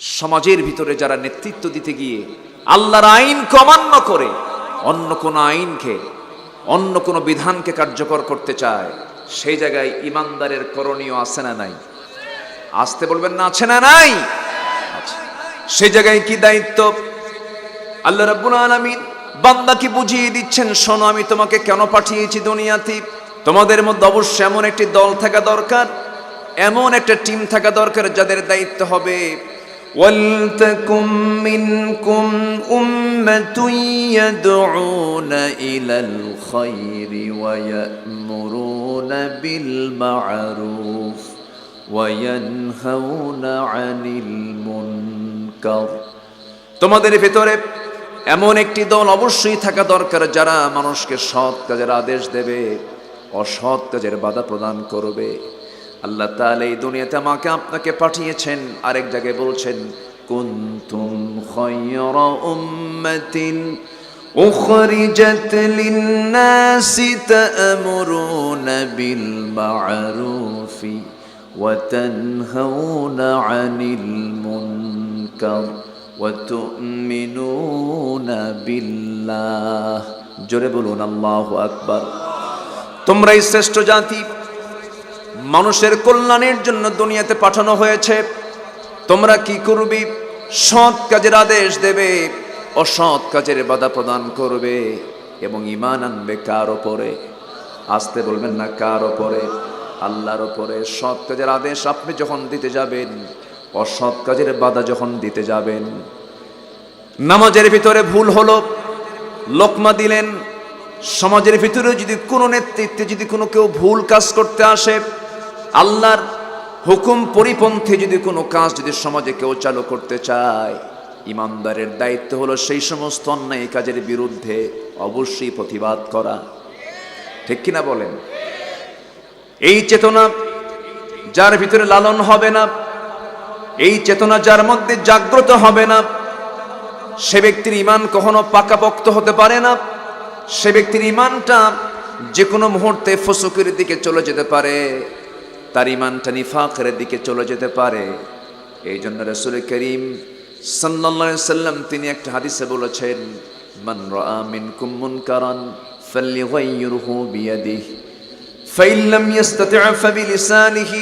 সমাজের ভিতরে যারা নেতৃত্ব দিতে গিয়ে আল্লাহর আইন অমান্য করে, অন্য কোনো আইনকে, অন্য কোনো বিধানকে কার্যকর করতে চায়, সেই জায়গায় ইমানদারের করণীয় আছে না নাই? আসতে বলবেন না, আছে না নাই? সেই জায়গায় কি দায়িত্ব? আল্লাহ রাব্বুল আলামিন বান্দাকে বুঝিয়ে দিচ্ছেন, শোনো, আমি তোমাকে কেন পাঠিয়েছি দুনিয়াতে? তোমাদের মধ্যে অবশ্যই এমন একটি দল থাকা দরকার, এমন একটা টিম থাকা দরকার যাদের দায়িত্ব হবে ولتكن منكم أمة يدعون إلى الخير ويأمرون بالمعروف وينهون عن المنكر তোমাদের ভেতরে এমন একটি দল অবশ্যই থাকা দরকার যারা মানুষকে সৎ কাজের আদেশ দেবে অসৎ কাজের বাধা প্রদান করবে আল্লাহ তাআলা এই দুনিয়াতে আমাকে আপনাকে পাঠিয়েছেন আরেক জায়গায় বলছেন كنتم خير أمة أخرجت للناس تأمرون بالمعروف وتنهون عن المنكر وتؤمنون بالله জোরে বলুন আল্লাহ আকবার তোমরাই শ্রেষ্ঠ জাতি মানুষের কল্যাণের জন্য দুনিয়াতে পাঠানো হয়েছে। তোমরা কি করবি? সৎ কাজের আদেশ দেবে, অসৎ কাজের বাধা প্রদান করবে এবং ইমান আনবে কার ওপরে আসতে বলবেন না কার ওপরে আল্লাহর ওপরে সৎ কাজের আদেশ আপনি যখন দিতে যাবেন, অসৎ কাজের বাধা যখন দিতে যাবেন, নামাজের ভিতরে ভুল হলো, লোকমা দিলেন, সমাজের ভিতরে যদি কোনো নেতৃত্বে যদি কোনো কেউ ভুল কাজ করতে আসে আল্লাহর হুকুম পরিপন্থী যদি কোনো কাজ যদি সমাজে কেউ চালু করতে চায়, ইমানদারের দায়িত্ব হলো সেই সমস্ত অন্যায় কাজের বিরুদ্ধে অবশ্যই প্রতিবাদ করা। ঠিক কিনা বলেন? এই চেতনা যার ভিতরে লালন হবে না, এই চেতনা যার মধ্যে জাগ্রত হবে না, সে ব্যক্তির ইমান কখনো পাকাপোক্ত হতে পারে না, সে ব্যক্তির ইমানটা যে কোনো মুহূর্তে ফসুকের দিকে চলে যেতে পারে। তার ইমানটা নিফাকের দিকে চলে যেতে পারে এই জন্য রসুল করিম সাল্লা সাল্লাম তিনি একটা হাদিসে বলেছেন মান রাআ মিনকুম মুনকারান ফালইগাইয়িরহু বিয়াদিহি فإن لم يستطع فبلسانه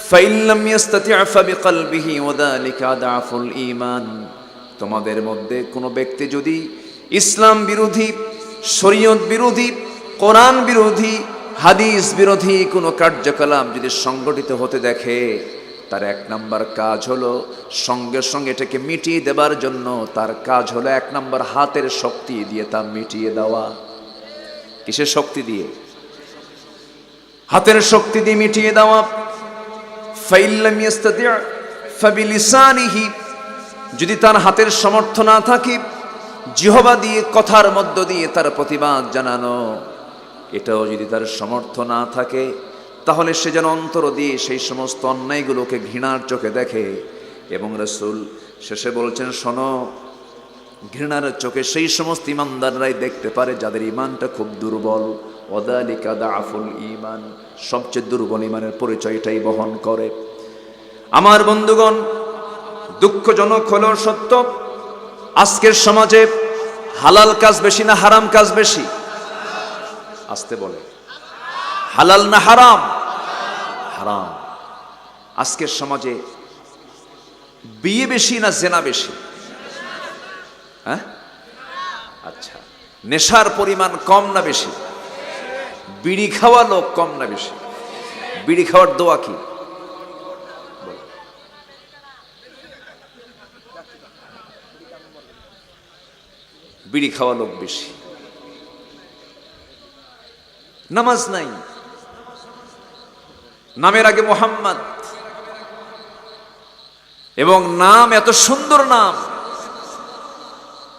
فإن لم يستطع فبقلبه وذلك أضعف الإيمان তোমাদের মধ্যে কোনো ব্যক্তি যদি ইসলাম বিরোধী শরীয়ত বিরোধী কোরআন বিরোধী হাদিস বিরোধী কোনো কার্যকলাপ যদি সংগঠিত হতে দেখে, তার এক নাম্বার কাজ হলো সঙ্গে সঙ্গে এটাকে মিটিয়ে দেবার জন্য তার কাজ হলো এক নাম্বার হাতের শক্তি দিয়ে তা মিটিয়ে দেওয়া। কিসের শক্তি দিয়ে? হাতের শক্তি দিয়ে মিটিয়ে দেওয়া। যদি তার হাতের সমর্থ না থাকে, জিহবা দিয়ে কথার মধ্য দিয়ে তার প্রতিবাদ জানানো। এটাও যদি তার সমর্থ না থাকে, তাহলে সে যেন অন্তর দিয়ে সেই সমস্ত অন্যায়গুলোকে ঘৃণার চোখে দেখে। এবং রসুল শেষে বলছেন, শোনো, ঘৃণার চোখে সেই সমস্ত ইমানদাররাই দেখতে পারে যাদের ইমানটা খুব দুর্বল। ওদালিকা দাফুল ইমান সবচেয়ে দুর্বল ইমানের পরিচয়টাই বহন করে। আমার বন্ধুগণ, দুঃখজনক হলো সত্য, আজকের সমাজে হালাল কাজ বেশি না হারাম কাজ বেশি। আসতে বলে। হালাল না হারাম? হারাম। আজকের সমাজে বিয়ে বেশি না জেনা বেশি? হ্যাঁ? আচ্ছা। নেশার পরিমাণ কম না বেশি? বিড়ি খাওয়া লোক কম না বেশি? বিড়ি খাওয়ার দোয়া কি? বিড়ি খাওয়া লোক বেশি। নামাজ নাই। নামের আগে মোহাম্মদ। এবং নাম এত সুন্দর নাম।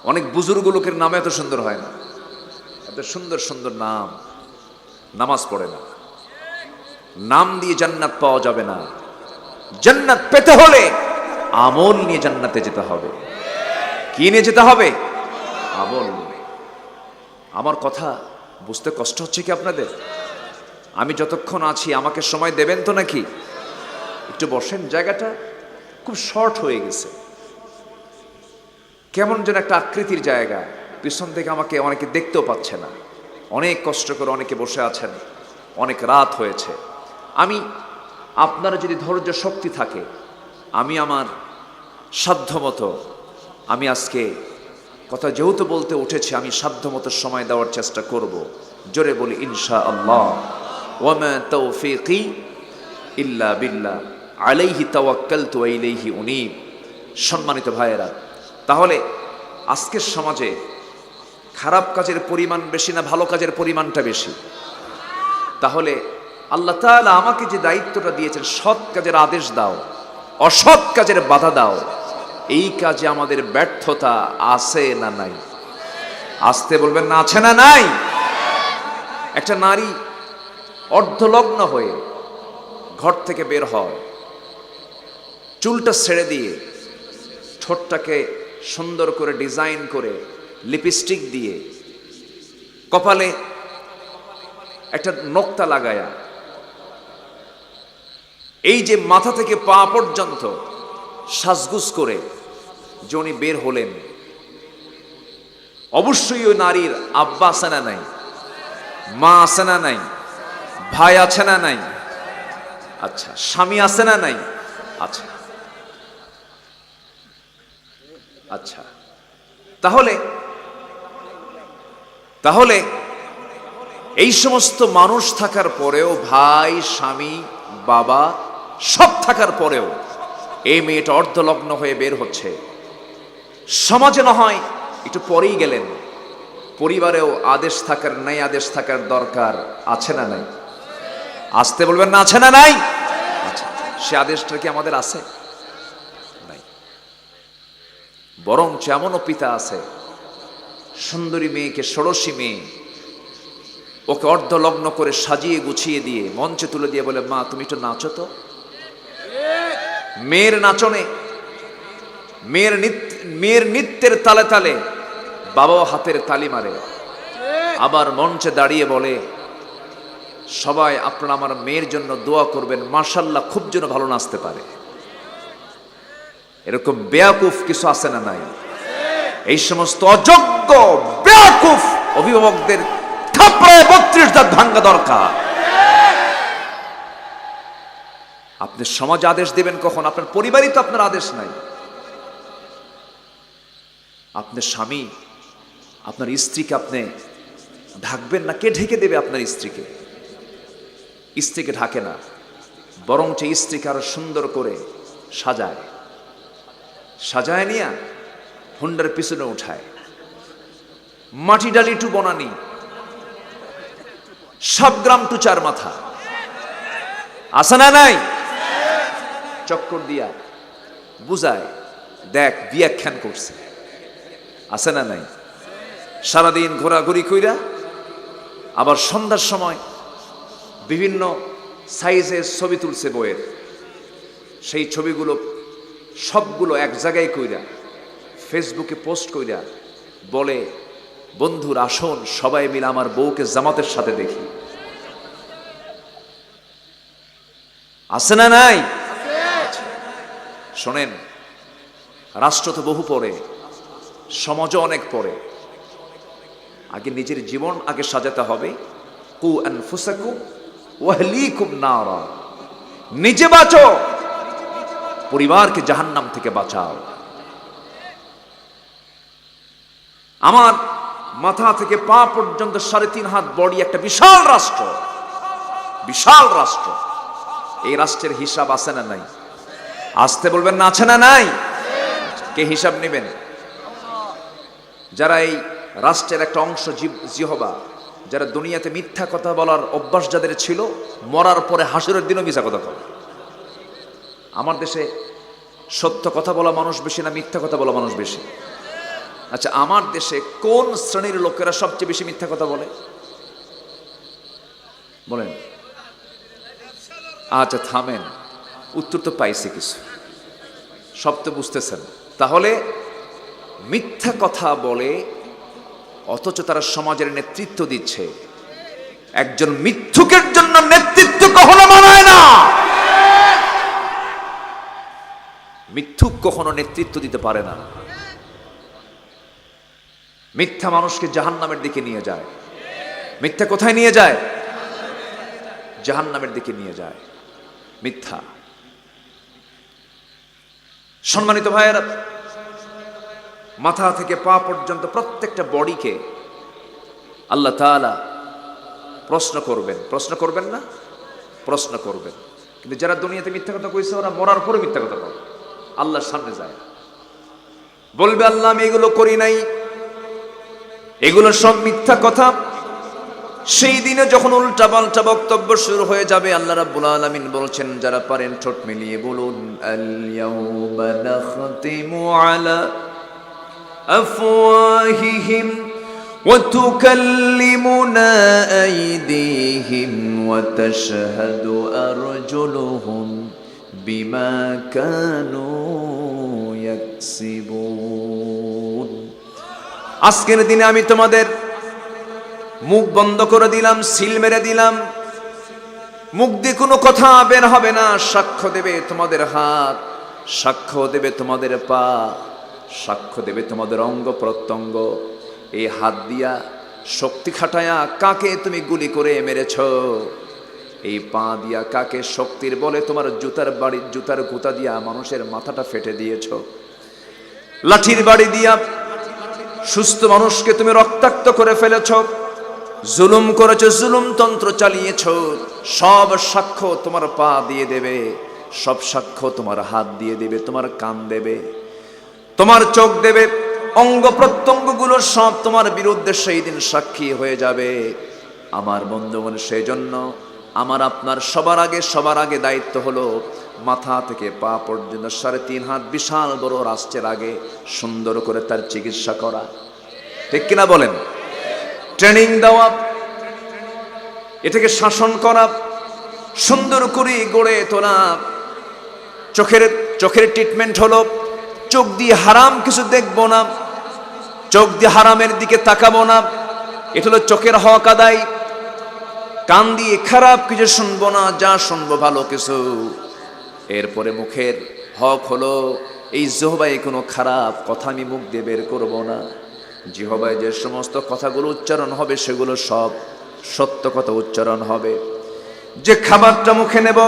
অনেক বুজুর্গ লোকের নাম এত সুন্দর হয় না। এত সুন্দর সুন্দর নাম। নামাজ পড়ে না। নাম দিয়ে জান্নাত পাওয়া যাবে না। জান্নাত পেতে হলে আমল নিয়ে জান্নাতে যেতে হবে। কি নিয়ে যেতে হবে? আমল আমার কথা বুঝতে কষ্ট হচ্ছে কি আপনাদের? আমি যতক্ষণ আছি, আমাকে সময় দেবেন তো নাকি? একটু বসেন, জায়গাটা খুব শর্ট হয়ে গেছে। কেমন যেন একটা আকৃতির জায়গা। পিছন থেকে আমাকে অনেকে দেখতেও পাচ্ছে না। অনেক কষ্ট করে অনেকে বসে আছেন। অনেক রাত হয়েছে। আমি আপনার যদি ধৈর্য শক্তি থাকে, আমি আমার সাধ্যমতো, আমি আজকে কথা যেহেতু বলতে উঠেছে, আমি সাধ্যমতো সময় দেওয়ার চেষ্টা করব। জোরে বলি ইনশা আল্লাহ ইল্লা বিল্লাহ। আলাইহি তাওয়াক্কালতু ওয়া ইলাইহি উনীব। সম্মানিত ভাইয়েরা, তাহলে আজকের সমাজে খারাপ কাজের পরিমাণ বেশি না ভালো কাজের পরিমাণটা বেশি? তাহলে আল্লাহ তাআলা আমাকে যে দায়িত্বটা দিয়েছেন, সৎ কাজের আদেশ দাও, অসৎ কাজের বাধা দাও। এই কাজে আমাদের ব্যর্থতা আছে না নাই? আসতে বলবেন না, আছে না নাই? একটা নারী অর্ধলগ্ন হয়ে ঘর থেকে বের হয়, চুলটা ছেড়ে দিয়ে ঠোঁটটাকে সুন্দর করে ডিজাইন করে লিপস্টিক দিয়ে কপালে একটা নোক্তা লাগায়া, এই যে মাথা থেকে পা পর্যন্ত সাজগুজ করে উনি বের হলেন। অবশ্যই ওই নারীর আব্বা আছে না নাই? মা আছে না নাই? ভাই আছে না নাই? আচ্ছা স্বামী আছে না নাই? আচ্ছা। আচ্ছা। তাহলে তাহলে এই সমস্ত মানুষ থাকার পরেও, ভাই, স্বামী, বাবা, সব থাকার পরেও এই মেয়েটা অর্ধলগ্ন হয়ে বের হচ্ছে। সমাজে না হয় একটু পরেই গেলেন। পরিবারেও আদেশ থাকার নাই আদেশ থাকার দরকার আছে না নাই? আসতে বলবেন না আছে না নাই? আচ্ছা সে আদেশটা কি আমাদের আছে? নাই। বরঞ্চ এমনও পিতা আছে, সুন্দরী মেয়েকে, ষোড়শী মেয়ে, ওকে অর্ধলগ্ন করে সাজিয়ে গুছিয়ে দিয়ে, মঞ্চে তুলে দিয়ে বলে, মা, তুমি একটু নাচো তো। মেয়ের নাচনে, মেয়ের মেয়ের নৃত্যের তালে তালে বাবাও হাতের তালি মারে। আবার মঞ্চে দাঁড়িয়ে বলে, সবাই আপনারা আমার মেয়ের জন্য দোয়া করবেন মার্শাল্লাহ খুব যেন ভালো নাচতে পারে। এরকম বেয়াকুফ কিছু আছে না নাই? এই সমস্ত অযোগ্য বেয়াকুফ অভিভাবকদের থাপড়ায় বত্রিশ দাঁত ভাঙ্গা দরকার। আপনি সমাজ আদেশ দেবেন কখন? আপনার পরিবারই তো আপনার আদেশ নাই। আপনার স্বামী, আপনার স্ত্রীকে আপনি ঢাকবেন না? কে ঢেকে দেবে আপনার স্ত্রীকে? স্ত্রীকে ঢাকে না, বরঞ্চ স্ত্রীকে আরও সুন্দর করে সাজায়। সাজায় নিয়া হুন্ডার পিছনে উঠায়। মাটি ডালি টু বনানি সব গ্রাম টু চার মাথা। আসে না নাই? চক্কর দিয়া বুঝায়, দেখ বিয়াখ্যান করছে। আছে না নাই? সারাদিন ঘোরাঘুরি কইরা আবার সন্ধ্যার সময় বিভিন্ন সাইজের ছবি তুলছে বইয়ের সেই ছবিগুলো সবগুলো এক জায়গায় কইরা, ফেসবুকে পোস্ট কইরা বলে, বন্ধুর আসন, সবাই মিলে আমার বউকে জামাতের সাথে দেখি। আছে না নাই? শোনেন, রাষ্ট্র তো বহু পরে, সমাজও অনেক পরে। আগে নিজের জীবন আগে সাজাতে হবে। কু আনফুসাকু ওয়াহলিকুম নারা। নিজে বাঁচো, পরিবারকে জাহান্নাম থেকে বাঁচাও। আমার মাথা থেকে পা পর্যন্ত সাড়ে তিন হাত বডি একটা বিশাল রাষ্ট্র বিশাল রাষ্ট্র। এই রাষ্ট্রের হিসাব আছে না নাই? আসতে বলবেন না, আছে না নাই? কে হিসাব নেবেন? যারা এই রাষ্ট্রের একটা অংশ জিহবা, যারা দুনিয়াতে মিথ্যা কথা বলার অভ্যাস যাদের ছিল, মরার পরে হাসুরের দিনও মিথ্যা কথা বলে। আমার দেশে সত্য কথা বলা মানুষ বেশি না মিথ্যা কথা বলা মানুষ বেশি? আচ্ছা আমার দেশে কোন শ্রেণির লোকেরা সবচেয়ে বেশি মিথ্যা কথা বলে? বলেন। আচ্ছা থামেন। উত্তর তো পাইছি কিছু। সব তো বুঝতেছেন। তাহলে মিথ্যা কথা বলে অথচ তারা সমাজের নেতৃত্ব দিচ্ছে। একজন মিথ্যুকের জন্য নেতৃত্ব কখনো মানায় না। মিথ্যুক কখনো নেতৃত্ব দিতে পারে না। মিথ্যা মানুষকে জাহান্নামের দিকে নিয়ে যায়। মিথ্যা কোথায় নিয়ে যায়? জাহান্নামের দিকে নিয়ে যায়। মিথ্যা। সম্মানিত ভাইয়েরা, মাথা থেকে পা পর্যন্ত প্রত্যেকটা বডিকে আল্লাহ তাআলা প্রশ্ন করবেন। প্রশ্ন করবেন না? প্রশ্ন করবেন। কিন্তু যারা দুনিয়াতে মিথ্যা কথা কইছে, ওরা মরার পরে মিথ্যা কথা বলে। আল্লাহর সামনে যায় বলবে, আল্লাহ, আমি এগুলো করি নাই। এগুলো সব মিথ্যা কথা। সেই দিনে যখন উল্টা পাল্টা বক্তব্য শুরু হয়ে যাবে আল্লাহ রাব্বুল আলামিন বলছেন যারা পারেন ঠোঁট মিলিয়ে বলুন আল ইয়াউমা নাখতিমু আলা আফওয়াহিহিম وتكلمنا أيديهم وتشهد أرجلهم بما كانوا يكسبون আজকের দিনে আমি তোমাদের মুখ বন্ধ করে দিলাম, সিল মেরে দিলাম। মুখ দিয়ে কোনো কথা বের হবে না। সাক্ষ্য দেবে তোমাদের হাত, সাক্ষ্য দেবে তোমাদের পা, সাক্ষ্য দেবে তোমাদের অঙ্গ প্রত্যঙ্গ। এই হাত দিয়া শক্তি খাটায়া কাকে তুমি গুলি করে মেরেছ? এই পা দিয়া কাকে শক্তির বলে তোমার জুতার বাড়ি, জুতার গুতা দিয়া মানুষের মাথাটা ফেটে দিয়েছ? লাঠির বাড়ি দিয়া সুস্থ মানুষকে তুমি রক্তাক্ত করে ফেলেছ। জুলুম করেছ, জুলুম তন্ত্র চালিয়েছ, সব সাক্ষ্য তোমার পা দিয়ে দেবে, সব সাক্ষ্য তোমার হাত দিয়ে দেবে, তোমার কান দেবে, তোমার চোখ দেবে, অঙ্গ প্রত্যঙ্গগুলো সব তোমার বিরুদ্ধে সেই দিন সাক্ষী হয়ে যাবে। আমার বন্ধুগণ সেই জন্য আমার আপনার সবার আগে সবার আগে দায়িত্ব হলো, মাথা থেকে পা পর্যন্ত সাড়ে তিন হাত বিশাল বড় রাষ্ট্রের আগে সুন্দর করে তার চিকিৎসা করা। ঠিক কিনা বলেন? ট্রেনিং দেওয়া, এটাকে শাসন করা, সুন্দর করে গড়ে তোলা। চোখের চোখের ট্রিটমেন্ট হলো, চোখ দিয়ে হারাম কিছু দেখব না, চোখ দিয়ে হারামের দিকে তাকাবো না। এটা হলো চোখের হক আদায়। কান দিয়ে খারাপ কিছু শুনব না, যা শুনব ভালো কিছু। এরপরে মুখের হক হলো, এই জহবাই কোনো খারাপ কথা আমি মুখ দিয়ে বের করব না। জিহবাই যে সমস্ত কথাগুলো উচ্চারণ হবে, সেগুলো সব সত্য কথা উচ্চারণ হবে। যে খাবারটা মুখে নেব,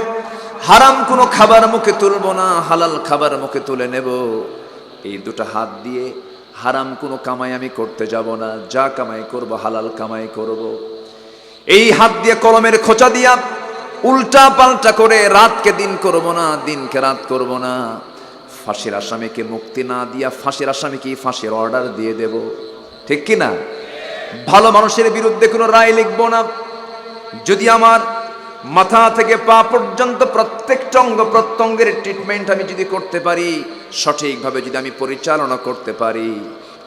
হারাম কোনো খাবার মুখে তুলব না, হালাল খাবার মুখে তুলে নেব। এই দুটো হাত দিয়ে হারাম কোনো কামাই আমি করতে যাব না, যা কামাই করব, হালাল কামাই করব। এই হাত দিয়ে কলমের খোঁচা দিয়া উল্টা পাল্টা করে রাতকে দিন করব না, দিনকে রাত করব না। ফাঁসির আসামিকে মুক্তি না দিয়া ফাঁসির আসামিকে ফাঁসির অর্ডার দিয়ে দেব। ঠিক কি না? ভালো মানুষের বিরুদ্ধে কোনো রায় লিখব না। যদি আমার মাথা থেকে পা পর্যন্ত প্রত্যেকটা অঙ্গ প্রত্যঙ্গের ট্রিটমেন্ট আমি যদি করতে পারি, সঠিকভাবে যদি আমি পরিচালনা করতে পারি,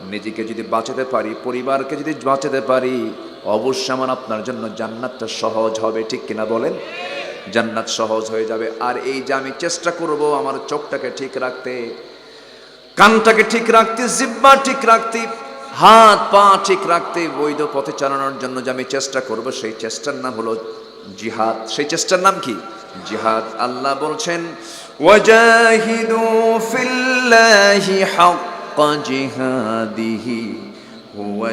নিজেকে যদি বাঁচাতে পারি, পরিবারকে যদি বাঁচাতে পারি, অবশ্যই আমার আপনার জন্য জান্নাতটা সহজ হবে। ঠিক কিনা বলেন? জান্নাত সহজ হয়ে যাবে। আর এই যে আমি চেষ্টা করব আমার চোখটাকে ঠিক রাখতে, কানটাকে ঠিক রাখতে, জিব্বা ঠিক রাখতে, হাত পা ঠিক রাখতে বৈধ পথে চালানোর জন্য যে আমি চেষ্টা করব, সেই চেষ্টার নাম হলো জিহাদ। সেই চেষ্টার নাম কি? জিহাদ। আল্লাহ বলছেন, ওয়াজাহিদু ফিল্লাহি হাক্কা জিহাদিহি, হুয়া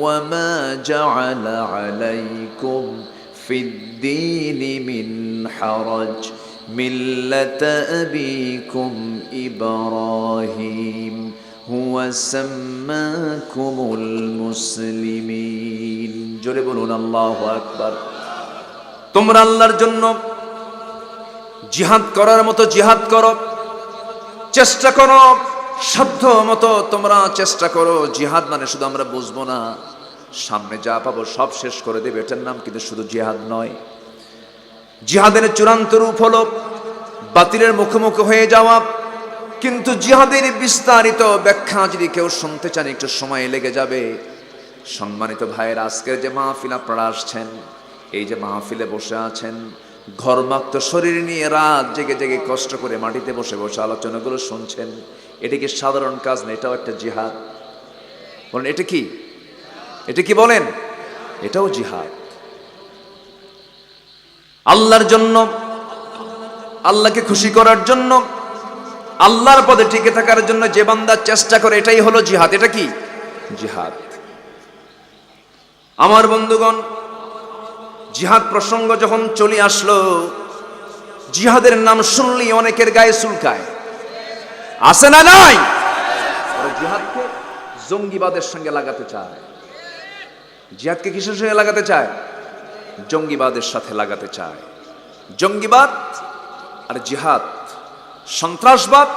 ওয়া মা জাআলা আলাইকুম في الدين من حرج ملة أبيكم إبراهيم هو سماكم المسلمين জোরে বলুন আল্লাহ আকবার তোমরা আল্লাহর জন্য জিহাদ করার মতো জিহাদ করো চেষ্টা করো সাধ্য মতো তোমরা চেষ্টা করো জিহাদ মানে শুধু আমরা বুঝবো না সামনে যা পাবো সব শেষ করে দেবে, এটার নাম কিন্তু শুধু জিহাদ নয়। জিহাদের চূড়ান্ত রূপ হলো বাতিলের মুখোমুখি হয়ে যাওয়া। কিন্তু জিহাদের বিস্তারিত ব্যাখ্যা যদি কেউ শুনতে চান, একটু সময় লেগে যাবে। সম্মানিত ভাইয়ের, আজকের যে মাহফিল আপনারা আসছেন, এই যে মাহফিলে বসে আছেন, ঘরমাক্ত শরীর নিয়ে রাত জেগে জেগে কষ্ট করে মাটিতে বসে বসে আলোচনাগুলো শুনছেন, এটা কি সাধারণ কাজ না? এটাও একটা জিহাদ। বলেন, এটা কি? এটা কি বলেন? এটাও জিহাদ। আল্লাহর জন্য, আল্লাহকে খুশি করার জন্য, আল্লাহর পদে টিকে থাকার জন্য যে বান্দা চেষ্টা করে, এটাই হলো জিহাদ। এটা কি? জিহাদ। আমার বন্ধুগণ, জিহাদ প্রসঙ্গ যখন চলে আসলো, জিহাদের নাম শুনলি অনেকের গায়ে চুলকায়। আছে না নাই? জিহাদকে জঙ্গিবাদের সঙ্গে লাগাতে চায়। জিহাদকে কিসের সঙ্গে লাগাতে চায়? জঙ্গিবাদের সাথে লাগাতে চায়। জঙ্গিবাদ আর জিহাদ, সন্ত্রাসবাদ,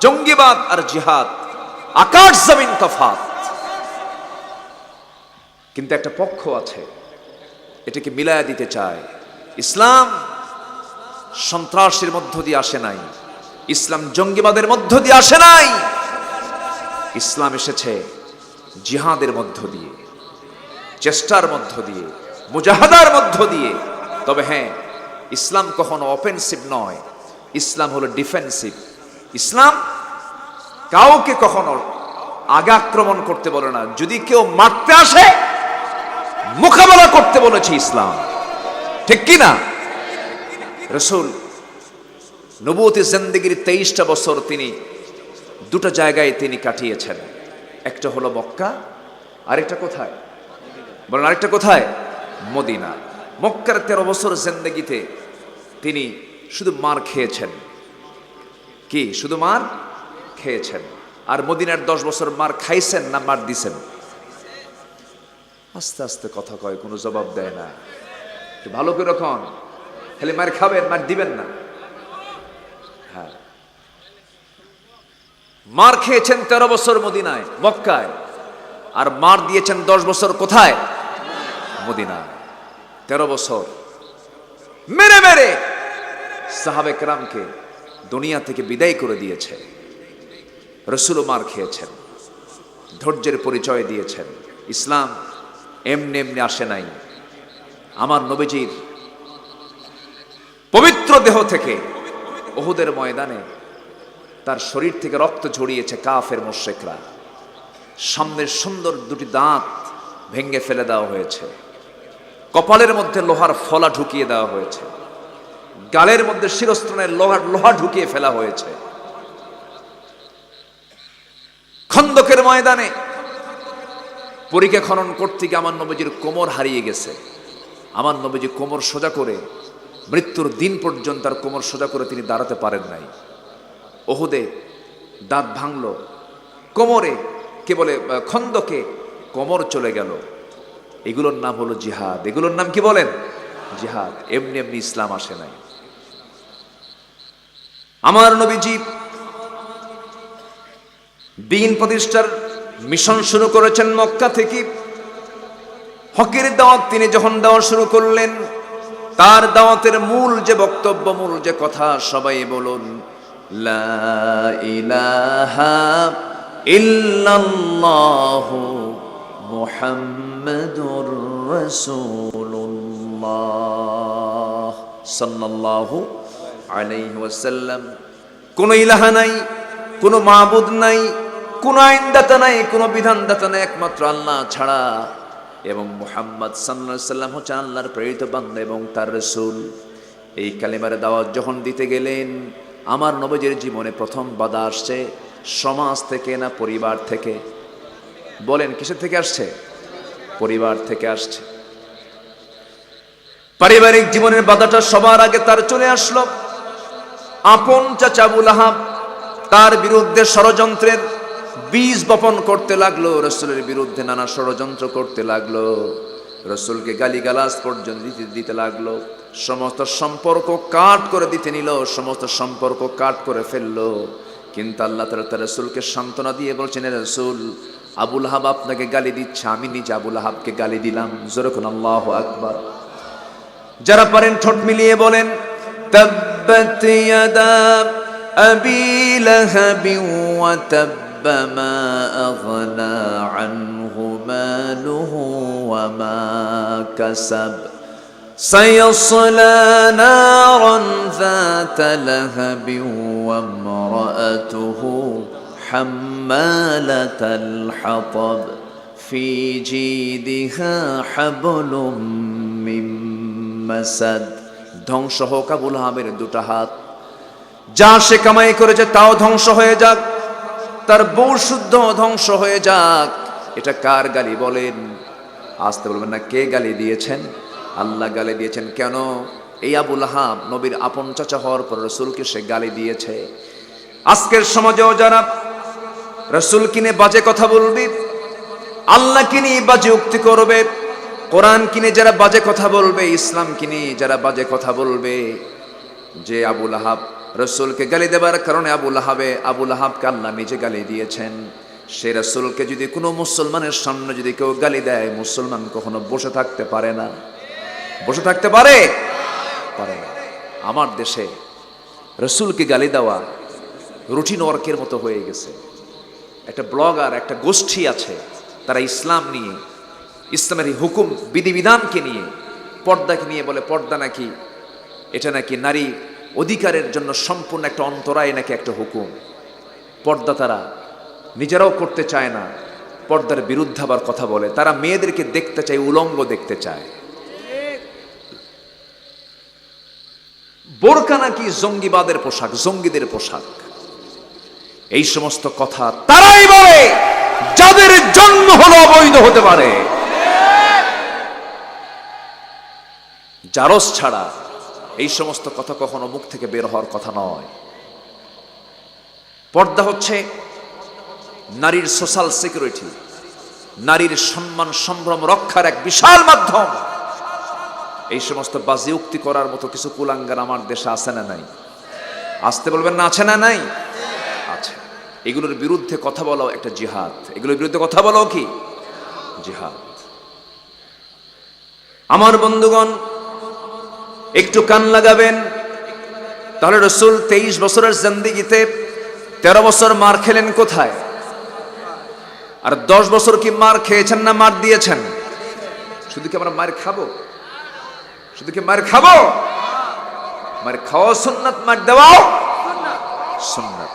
জঙ্গিবাদ আর জিহাদ, আকাশ জমিন তফাত কিন্তু একটা পক্ষ আছে, এটাকে মিলায়া দিতে চায়। ইসলাম সন্ত্রাসের মধ্য দিয়ে আসে নাই। ইসলাম জঙ্গিবাদের মধ্য দিয়ে আসে নাই। ইসলাম এসেছে জিহাদের মধ্য দিয়ে। চেষ্টার মধ্য দিয়ে, মুজাহাদার মধ্য দিয়ে। তবে হ্যাঁ ইসলাম কখনো অফেন্সিভ নয়। ইসলাম হলো ডিফেন্সিভ ইসলাম কাউকে কখনো আগে আক্রমণ করতে বলে না। যদি কেউ মারতে আসে, মোকাবেলা করতে বলেছে ইসলাম। ঠিক কি না? রসুল নবতী জিন্দগির তেইশটা বছর তিনি দুটো জায়গায় তিনি কাটিয়েছেন। একটা হলো মক্কা, আরেকটা কোথায়? বলেন, আরেকটা কোথায়? মদিনা। মক্কার তেরো বছর জিন্দগিতে তিনি শুধু মার খেয়েছেন। কি? শুধু মার খেয়েছেন। আর মদিনার দশ বছর মার খাইছেন না মার দিছেন? আস্তে আস্তে কথা কয়, কোনো জবাব দেয় না। ভালো করে রকম খালি মার খাবেন, মার দিবেন না। হ্যাঁ। মার খেয়েছেন তেরো বছর মদিনায়, মক্কায়। আর মার দিয়েছেন দশ বছর কোথায়? মদিনায় তেরো বছর। মেরে মেরে! সাহাবে কেরামকে দুনিয়া থেকে বিদায় করে দিয়েছে রসুল মার খেয়েছেন। ধৈর্যের পরিচয় দিয়েছেন। ইসলাম এমনি এমনি আসে নাই। আমার নবীজির পবিত্র দেহ থেকে ওহুদের ময়দানে তার শরীর থেকে রক্ত ঝরিয়েছে কাফের মোশেকরা সামনের সুন্দর দুটি দাঁত ভেঙে ফেলে দেওয়া হয়েছে। কপালের মধ্যে লোহার ফলা ঢুকিয়ে দেওয়া হয়েছে। গালের মধ্যে শিরস্ত্রণের লোহার লোহা ঢুকিয়ে ফেলা হয়েছে। খন্দকের ময়দানে পরীক্ষা খনন করতে গিয়ে আমার নবীজির কোমর হারিয়ে গেছে। আমার নবীজি কোমর সোজা করে, মৃত্যুর দিন পর্যন্ত তার কোমর সোজা করে তিনি দাঁড়াতে পারেন নাই। ওহুদে দাঁত ভাঙল। কোমরে, কে বলে, খন্দকে কোমর চলে গেল। এগুলোর নাম হলো জিহাদ। এগুলোর নাম কি বলেন? জিহাদ। এমনি এমনি ইসলাম আসে নাই। আমার নবীজি দিন প্রতিষ্ঠার মিশন শুরু করেছেন মক্কা থেকে। হকের দাওয়াত তিনি যখন দেওয়া শুরু করলেন, তার দাওয়াতের মূল যে বক্তব্য, মূল যে কথা, সবাই বলুন ইল্লাল্লাহু মুহাম্মাদ মুহাম্মাদুর রাসূলুল্লাহ সাল্লাল্লাহু আলাইহি ওয়াসাল্লাম। কোনো ইলাহা নাই, কোনো মাবুদ নাই, কোন আইনদাতা নাই, কোনো বিধানদাতা নাই, একমাত্র আল্লাহ ছাড়া। এবং মোহাম্মদ সাল্লাল্লাহু সাল্লাম হচ্ছেন আল্লাহর প্রেরিত বান্দা এবং তার রসুল। এই কালিমার দাওয়াত যখন দিতে গেলেন, আমার নবজের জীবনে প্রথম বাধা আসছে সমাজ থেকে না পরিবার থেকে। বলেন, কিসের থেকে আসছে? পরিবার থেকে আসছে। পারিবারিক জীবনের বাধাটা সবার আগে তার চলে আসলো। আপন চাচা আবুল আহাব তার বিরুদ্ধে ষড়যন্ত্রের বীজ বপন করতে লাগল, রসুলের বিরুদ্ধে নানা ষড়যন্ত্র করতে লাগল, রসুলকে গালিগালাজ পর্যন্ত দিতে দিতে লাগল, সমস্ত সম্পর্ক কাট করে দিতে নিল, সমস্ত সম্পর্ক কাট করে ফেলল। কিন্তু আল্লাহ তালা তার রসুলকে সান্ত্বনা দিয়ে বলছেন "এ রসুল আবুল হাব আপনাকে গালি দিচ্ছে আমি নিজে আবুল হাবকে গালি দিলাম জোরকুন আল্লাহ আকবার যারা পারেন ঠোঁট মিলিয়ে বলেন تبت يدا أبي لهب وتب ما أغنى عنه ماله وما كسب سيصلى نارا ذات لهب وامرأته حمالة الحطب في جيدها حبل من مسد ধ্বংস হোক আবুল হামের দুটা হাত যা সে কামাই করেছে তাও ধ্বংস হয়ে যাক তার বউ শুদ্ধ ধ্বংস হয়ে যাক এটা কার গালি বলেন আসতে বলবেন না কে গালি দিয়েছেন আল্লাহ গালি দিয়েছেন, কেন? এই আবুল হাব নবীর আপন চাচা হওয়ার পর রসুলকে সে গালি দিয়েছে। আজকের সমাজেও যারা রসুল কিনে বাজে কথা বলবি, আল্লাহ কিনে বাজে উক্তি করবে, কোরআন কিনে যারা বাজে কথা বলবে, ইসলাম কিনে যারা বাজে কথা বলবে, যে আবুল আহাব রসুলকে গালি দেবার কারণে আবুল আহাবে, আবুল আহাবকে আল্লাহ নিজে গালি দিয়েছেন। সে রসুলকে যদি কোনো মুসলমানের সামনে যদি কেউ গালি দেয়, মুসলমান কখনো বসে থাকতে পারে না। বসে থাকতে পারে? পারে না। আমার দেশে রসুলকে গালি দেওয়া রুটিন ওয়ার্কের মতো হয়ে গেছে। একটা ব্লগার, একটা গোষ্ঠী আছে, তারা ইসলাম নিয়ে, ইসলামের হুকুম, বিধিবিধানকে নিয়ে, পর্দাকে নিয়ে বলে, পর্দা নাকি, এটা নাকি নারী অধিকারের জন্য সম্পূর্ণ একটা অন্তরায় নাকি একটা হুকুম? পর্দা তারা নিজেরাও করতে চায় না। পর্দার বিরুদ্ধে আবার কথা বলে। তারা মেয়েদেরকে দেখতে চায়, উলঙ্গ দেখতে চায়। বোরকা নাকি জঙ্গিবাদের পোশাক, জঙ্গিদের পোশাক। এই সমস্ত কথা তারাই বলে, যাদের জন্ম হলো অবৈধ হতে পারে। জারস ছাড়া এই সমস্ত কথা কখনো মুখ থেকে বের হওয়ার কথা নয়। পর্দা হচ্ছে নারীর সোশ্যাল সিকিউরিটি নারীর সম্মান, সম্ভ্রম রক্ষার এক বিশাল মাধ্যম। এই সমস্ত বাজে উক্তি করার মতো কিছু কুলাঙ্গার আমার দেশে আছে না নাই? আসতে বলবেন না, আছে না নাই? আছে। এগুলোর বিরুদ্ধে কথা বলাও একটা জিহাদ। এগুলোর বিরুদ্ধে কথা বলাও কি? জিহাদ। আমার বন্ধুগণ, একটু কান লাগাবেন। তাহলে রসুল তেইশ বছরের জিন্দিগিতে তেরো বছর মার খেলেন কোথায়? আর দশ বছর কি মার খেয়েছেন না মার দিয়েছেন? শুধু কি আমরা মার খাব? শুধু কি মার খাব? মার খাওয়া সুন্নাত, মার দেওয়াও সুন্নাত।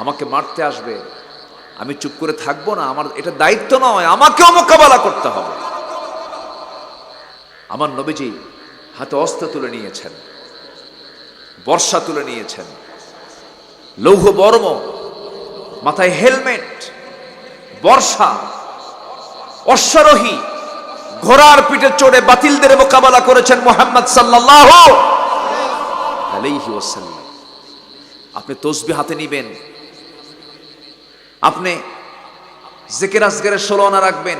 আমাকে মারতে আসবে। আমি চুপ করে থাকব না, আমার এটা দায়িত্ব নয়, আমাকেও মোকাবেলা করতে হবে। আমার নবীজি হাতে অস্ত্র তুলে নিয়েছেন, বর্ষা তুলে নিয়েছেন, লৌহ বর্ম, মাথায় হেলমেট, বর্ষা, অশ্বারোহী ঘোড়ার পিঠে চড়ে বাতিলদের মোকাবেলা করেছেন মোহাম্মদ সাল্লাহ আপনি তসবি হাতে নিবেন। আপনি জেকের আজগের ষোলো আনা রাখবেন।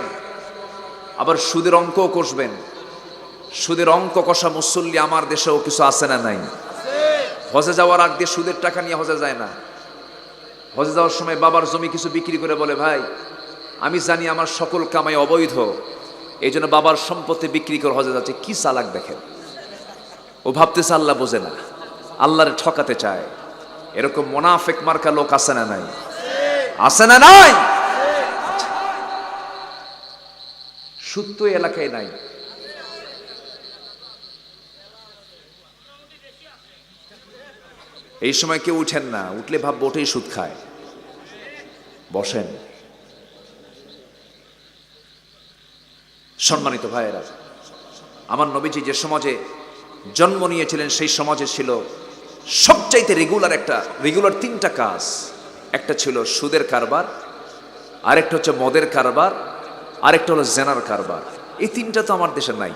আবার সুদের অঙ্কও কষবেন। সুদের অঙ্ক কষা মুসল্লি আমার দেশেও কিছু আছে না নাই? হজে যাওয়ার আগ দিয়ে সুদের টাকা নিয়ে হজে যায় না। হজে যাওয়ার সময় বাবার জমি কিছু বিক্রি করে বলে, ভাই, আমি জানি আমার সকল কামাই অবৈধ। এই জন্য বাবার সম্পত্তি বিক্রি করে হজে যাচ্ছে। কি চালাক দেখেন? ও ভাবতেছে আল্লাহ বোঝে না। আল্লাহরে ঠকাতে চায়। এরকম মোনাফেক মার্কা লোক আছে না নাই? আছে না নাই? সুদ তো এলাকায় নাই। এই সময় কেউ উঠেন না। উঠলে ভাব ওঠেই সুদ খায়। বসেন। সম্মানিত ভাইয়েরা, আমার নবীজি যে সমাজে জন্ম নিয়েছিলেন, সেই সমাজে ছিল সবচাইতে রেগুলার একটা রেগুলার তিনটা কাজ। একটা ছিল সুদের কারবার, আরেকটা হচ্ছে মদের কারবার, আরেকটা হলো জেনার কারবার। এই তিনটা তো আমার দেশে নাই।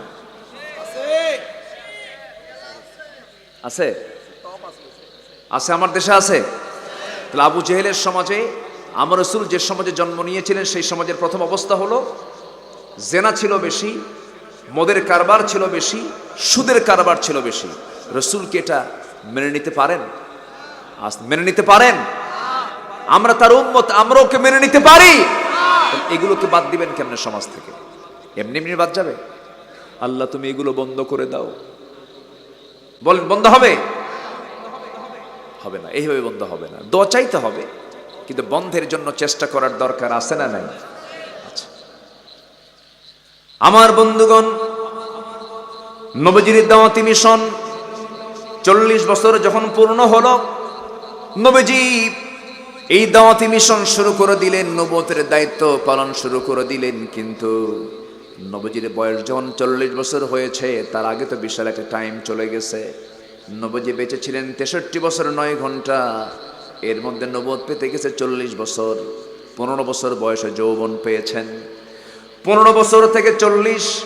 আছে? আছে আমার দেশে আছে? তাহলে আবু জেহেলের সমাজে, আমার রসুল যে সমাজে জন্ম নিয়েছিলেন, সেই সমাজের প্রথম অবস্থা হলো জেনা ছিল বেশি, মদের কারবার ছিল বেশি, সুদের কারবার ছিল বেশি। রসুলকে এটা মেনে নিতে পারেন? মেনে নিতে পারেন? আমরা তার উম্মত আমরা ওকে মেনে নিতে পারি? এগুলোকে বাদ দিবেন কেমনে সমাজ থেকে? এমনি এমনি বাদ যাবে। আল্লাহ তুমি এগুলো বন্ধ করে দাও। বলেন, বন্ধ হবে? হবে না, এইভাবে বন্ধ হবে না। দোয়া চাইতে হবে, কিন্তু বন্ধের জন্য চেষ্টা করার দরকার আছে না নাই। আমার বন্ধুগণ, নবজির দাওয়াতি মিশন চল্লিশ বছর যখন পূর্ণ হলো, নবজি এই দাওয়াতি মিশন শুরু করে দিলেন নবতের দায়িত্ব পালন শুরু করে দিলেন, কিন্তু নবজির বয়স যখন চল্লিশ বছর হয়েছে, তার আগে তো বিশাল একটা টাইম চলে গেছে। নবজি বেঁচে ছিলেন তেষট্টি বছর নয় ঘণ্টা, এর মধ্যে নবদ পেতে গেছে চল্লিশ বছর। পনেরো বছর বয়সে যৌবন পেয়েছেন। পনেরো বছর থেকে চল্লিশ,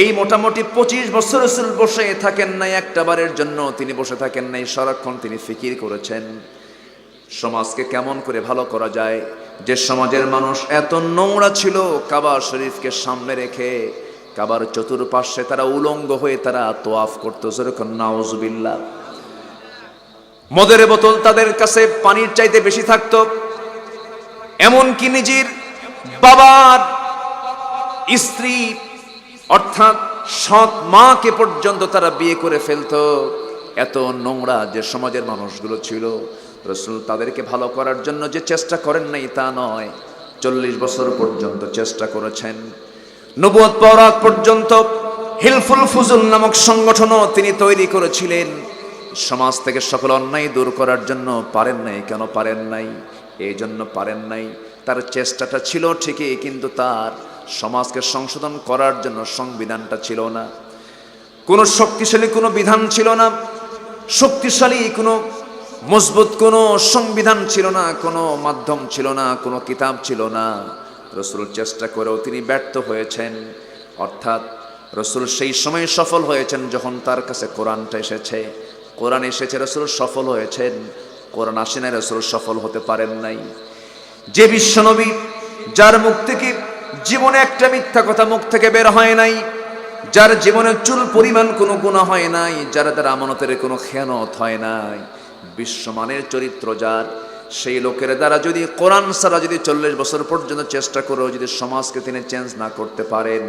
এই মোটামুটি পঁচিশ বছর বসে থাকেন নাই, একটা বারের জন্য তিনি বসে থাকেন নাই, সারাক্ষণ তিনি ফিকির করেছেন। সমাজকে কেমন করে ভালো করা যায়? যে সমাজের মানুষ এত নোংরা ছিল কাবা শরীফকে সামনে রেখে, কাবার চতুর্পার্শ্বে তারা উলঙ্গ হয়ে তারা তোয়াফ করতো, যেরকম নাউজুবিল্লাহ। মদের বোতল তাদের কাছে পানির চাইতে বেশি থাকতো, এমনকি নিজের বাবার স্ত্রী, অর্থাৎ সৎ মাকে পর্যন্ত তারা বিয়ে করে ফেলতো। এত নোংরা যে সমাজের মানুষগুলো ছিল, রসুল তাদেরকে ভালো করার জন্য যে চেষ্টা করেন নাই তা নয়। চল্লিশ বছর পর্যন্ত চেষ্টা করেছেন। নবুয়ত পরাগ পর্যন্ত হিলফুল ফুজুল নামক সংগঠনও তিনি তৈরি করেছিলেন। সমাজ থেকে সকল অন্যায় দূর করার জন্য পারেন নাই, কেন পারেন নাই? এই জন্য পারেন নাই। তার চেষ্টাটা ছিল ঠিকই, কিন্তু তার সমাজকে সংশোধন করার জন্য সংবিধানটা ছিল না। কোনো শক্তিশালী কোনো বিধান ছিল না। শক্তিশালী কোনো মজবুত কোনো সংবিধান ছিল না। কোনো মাধ্যম ছিল না। কোনো কিতাব ছিল না। রসুল চেষ্টা করেও তিনি ব্যর্থ হয়েছেন। অর্থাৎ রসুল সেই সময় সফল হয়েছেন যখন তার কাছে কোরআনটা এসেছে। কোরআন এসেছে, রসুল সফল হয়েছেন। কোরআন আসে নাই, রসুল সফল হতে পারেন নাই। যে বিশ্বনবী, যার মুখ থেকে জীবনে একটা মিথ্যা কথা মুখ থেকে বের হয় নাই। যার জীবনে চুল পরিমাণ কোনো গুণা হয় নাই, যার দ্বারা আমানতের কোনো খেয়ানত হয় নাই। বিশ্বমানের চরিত্র যার, সেই লোকের দ্বারা যদি কোরআন সারা যদি চল্লিশ বছর পর্যন্ত চেষ্টা করেও যদি সমাজকে তিনি চেঞ্জ না করতে পারেন,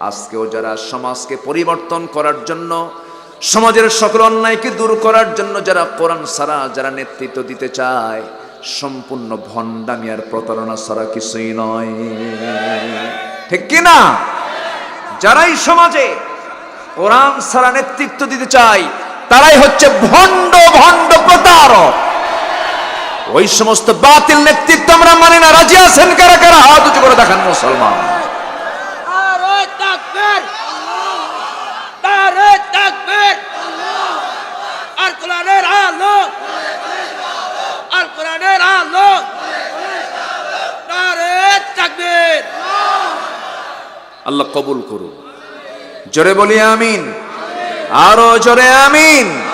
আজকেও যারা সমাজকে পরিবর্তন করার জন্য, সমাজের সকল অন্যায়কে দূর করার জন্য যারা কোরআন সারা যারা নেতৃত্ব দিতে চায় সম্পূর্ণ ভণ্ডামি আর প্রতারণা ছাড়া কিছুই নয়। ঠিক কিনা যারাই সমাজে কোরআন সারা নেতৃত্ব দিতে চায়, তারাই হচ্ছে ভণ্ড ভণ্ড প্রতারক। ওই সমস্ত বাতিল নেতৃত্ব আমরা মানি না। রাজি আছেন কারা কারা? হাত উঁচু করে দেখান মুসলমান নারে তাকবীর নারে তাকবীর আর কোরআনের আলো আর কোরআনের আলো নারে তাকবীর আল্লাহ কবুল করুন। জোরে বলি আমিন। আরও জোরে আমিন।